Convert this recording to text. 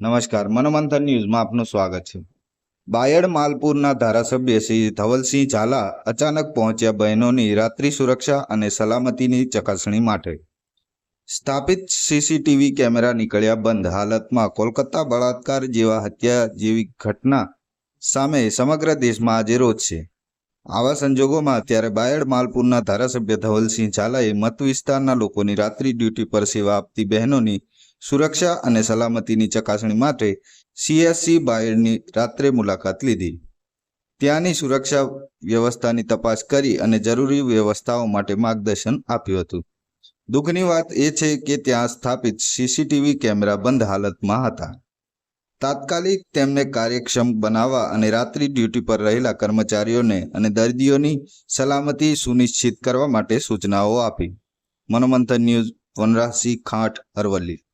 નમસ્કાર, મનોમંથન ન્યૂઝમાં આપનું સ્વાગત છે. બાયડ માલપુરના ધારાસભ્ય શ્રી ધવલસિંહ ઝાલા અચાનક પહોંચ્યા બહેનોની રાત્રિ સુરક્ષા અને સલામતીની ચકાસણી માટે. સ્થાપિત સીસીટીવી કેમેરા નીકળ્યા બંધ, હાલતમાં કોલકાતા બળાત્કાર જેવા હત્યા જેવી ઘટના સામે સમગ્ર દેશમાં આજે રોજ છે. આવા સંજોગોમાં અત્યારે બાયડ માલપુરના ધારાસભ્ય ધવલસિંહ ઝાલાએ મત વિસ્તારના લોકોની રાત્રિ ડ્યુટી પર સેવા આપતી બહેનોની સુરક્ષા અને સલામતીની ચકાસણી માટે સીએસસી બાયડની રાત્રે મુલાકાત લીધી. ત્યાંની સુરક્ષા વ્યવસ્થાની તપાસ કરી અને જરૂરી વ્યવસ્થાઓ માટે માર્ગદર્શન આપ્યું હતું. દુઃખની વાત એ છે કે ત્યાં સ્થાપિત સીસીટીવી કેમેરા બંધ હાલતમાં હતા. તાત્કાલિક તેમને કાર્યક્ષમ બનાવવા અને રાત્રિ ડ્યુટી પર રહેલા કર્મચારીઓને અને દર્દીઓની સલામતી સુનિશ્ચિત કરવા માટે સૂચનાઓ આપી. મનોમંથન ન્યૂઝ વનરાસી ખાંટ, અરવલ્લી.